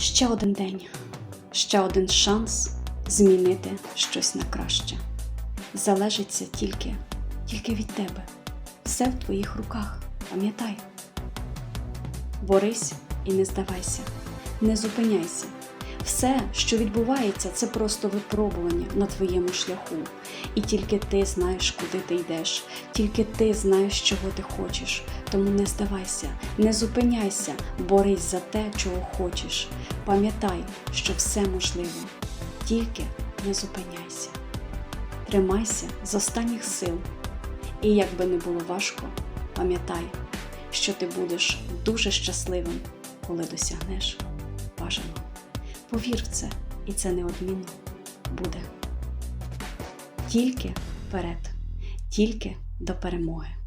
Ще один день, ще один шанс змінити щось на краще. Залежиться тільки, тільки від тебе. Все в твоїх руках. Пам'ятай. Борись і не здавайся, не зупиняйся. Все, що відбувається, це просто випробування на твоєму шляху. І тільки ти знаєш, куди ти йдеш, тільки ти знаєш, чого ти хочеш. Тому не здавайся, не зупиняйся, борись за те, чого хочеш. Пам'ятай, що все можливо, тільки не зупиняйся. Тримайся з останніх сил. І як би не було важко, пам'ятай, що ти будеш дуже щасливим, коли досягнеш бажаного. Повір в це, і це неодмінно буде. Тільки вперед, тільки до перемоги.